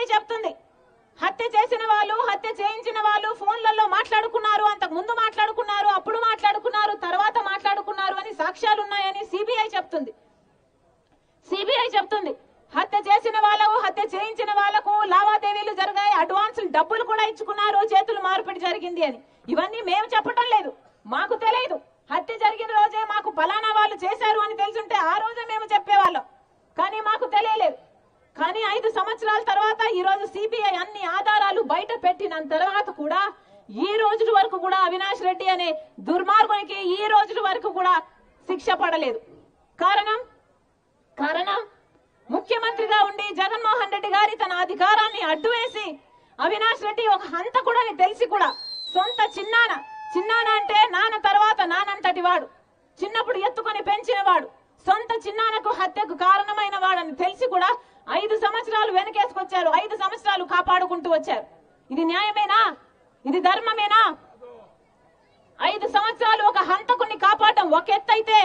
CBI చెప్తుంది. హత్య చేసిన వాళ్ళు హత్య చేయించిన వాళ్ళు ఫోన్లలో మాట్లాడుకున్నారు అంతకు ముందు మాట్లాడుకున్నారు అప్పుడు మాట్లాడుకున్నారు తర్వాత మాట్లాడుకున్నారు అని సాక్ష్యాలు ఉన్నాయని సిబిఐ చెప్తుంది. సిబిఐ చెప్తుంది హత్య చేసిన వాళ్ళకు హత్య చేయించిన వాళ్ళకు లావాదేవీలు జరిగాయి అడ్వాన్సులు డబ్బులు కూడా ఇచ్చుకున్నారు చేతులు మార్పిడి జరిగింది అని. ఇవన్నీ మేము చెప్పటం లేదు మాకు తెలియదు. హత్య జరిగిన రోజే మాకు ఫలానా వాళ్ళు చేశారు అని తెలుసుంటే ఆ రోజే మేము చెప్పేవాళ్ళం. కానీ మాకు కానీ ఐదు సంవత్సరాల తర్వాత ఈ రోజు సిబిఐ అన్ని ఆధారాలు బయట పెట్టిన తర్వాత కూడా ఈ రోజు వరకు కూడా అవినాష్ రెడ్డి అనే దుర్మార్గునికి ఈ రోజు వరకు కూడా శిక్ష పడలేదు. కారణం? కారణం? ముఖ్యమంత్రిగా ఉండి జగన్మోహన్ రెడ్డి గారి తన అధికారాన్ని అడ్డువేసి అవినాష్ రెడ్డి ఒక హంతకుడని తెలిసి కూడా సొంత చిన్నాన చిన్నాన అంటే నాన్న తర్వాత నానంతటి వాడు. చిన్నప్పుడు ఎత్తుకొని పెంచిన వాడు సొంత చిన్నానకు హత్యకు కారణమైన వాడని తెలిసి కూడా ఐదు సంవత్సరాలు వెనకేసుకొచ్చారు ఐదు సంవత్సరాలు కాపాడుకుంటూ వచ్చారు. ఇది న్యాయమేనా? ఇది ధర్మమేనా? ఐదు సంవత్సరాలు ఒక హంతకుని కాపాడటం ఒక ఎత్తైతే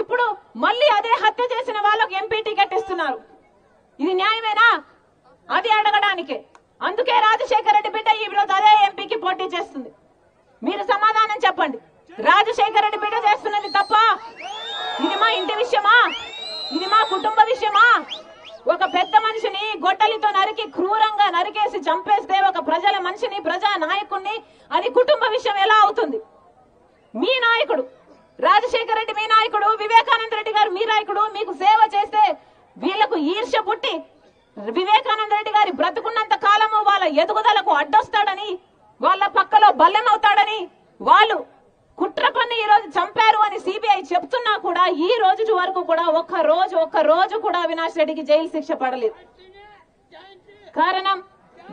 ఇప్పుడు మళ్ళీ అదే హత్య చేసిన వాళ్ళకు ఎంపీ టికెట్ ఇస్తున్నారు. ఇది న్యాయమేనా? అది అడగడానికి. అందుకే రాజశేఖర రెడ్డి బిడ్డ ఈ రోజు అదే ఎంపీకి పోటీ చేస్తుంది. మీరు సమాధానం చెప్పండి. రాజశేఖర రెడ్డి బిడ్డ చేస్తున్నది తప్ప? ఇది మా ఇంటి విషయమా? ఇది మా కుటుంబ విషయమా? ఒక పెద్ద మనిషిని గొడ్డలితో నరికి క్రూరంగా నరికేసి చంపేస్తే ఒక ప్రజల మనిషిని ప్రజా నాయకుణ్ణి అది కుటుంబ విషయం ఎలా అవుతుంది? మీ నాయకుడు రాజశేఖర రెడ్డి మీ నాయకుడు వివేకానంద రెడ్డి గారు మీ నాయకుడు మీకు సేవ చేస్తే వీళ్ళకు ఈర్ష్య పుట్టి వివేకానంద రెడ్డి గారి బ్రతుకున్నంత కాలము వాళ్ళ ఎదుగుదలకు అడ్డొస్తాడని వాళ్ళ పక్కలో బల్లెనవుతాడని వాళ్ళు కుట్ర పన్ని ఈ రోజు చంపారు అని సిబిఐ చెప్తున్నా కూడా ఈ రోజు వరకు కూడా ఒక్క రోజు ఒక్క రోజు కూడా అవినాష్ రెడ్డికి జైలు శిక్ష పడలేదు. కారణం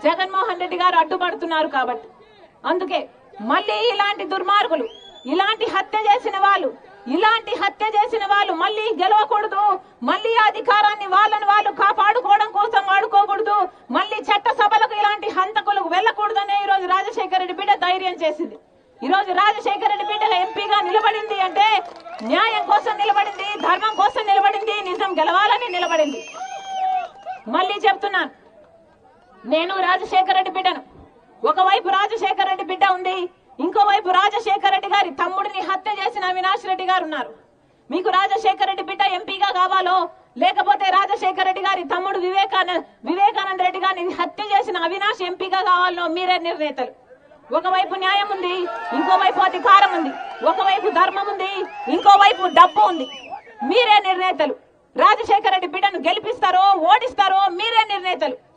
జగన్మోహన్ రెడ్డి గారు అడ్డుపడుతున్నారు కాబట్టి. అందుకే మళ్ళీ ఇలాంటి దుర్మార్గులు ఇలాంటి హత్య చేసిన వాళ్ళు ఇలాంటి హత్య చేసిన వాళ్ళు మళ్ళీ గెలవకూడదు మళ్ళీ అధికారాన్ని వాళ్ళని వాళ్ళు కాపాడుకోవడం కోసం వాడుకోకూడదు మళ్ళీ చట్ట సభలకు ఇలాంటి హంతకులకు వెళ్ళకూడదనే ఈ రోజు రాజశేఖర రెడ్డి బిడ్డ ధైర్యం చేసింది. ఈ రోజు రాజశేఖర రెడ్డి బిడ్డ ఎంపీగా నిలబడింది అంటే న్యాయం కోసం నిలబడింది ధర్మం కోసం నిలబడింది నిజం గెలవాలని నిలబడింది. మళ్ళీ చెప్తున్నాను. నేను రాజశేఖర రెడ్డి బిడ్డను. ఒకవైపు రాజశేఖర రెడ్డి బిడ్డ ఉంది ఇంకోవైపు రాజశేఖర రెడ్డి గారి తమ్ముడిని హత్య చేసిన అవినాష్ రెడ్డి గారు ఉన్నారు. మీకు రాజశేఖర రెడ్డి బిడ్డ ఎంపీగా కావాలో లేకపోతే రాజశేఖర రెడ్డి గారి తమ్ముడు వివేకానంద వివేకానంద రెడ్డి గారిని హత్య చేసిన అవినాష్ ఎంపీగా కావాలో మీరే నిర్ణేతలు. ఒకవైపు న్యాయం ఉంది ఇంకోవైపు అధికారం ఉంది. ఒకవైపు ధర్మం ఉంది ఇంకోవైపు డబ్బు ఉంది. మీరే నిర్ణేతలు. రాజశేఖర రెడ్డి బిడ్డను గెలిపిస్తారో ఓడిస్తారో మీరే నిర్ణేతలు.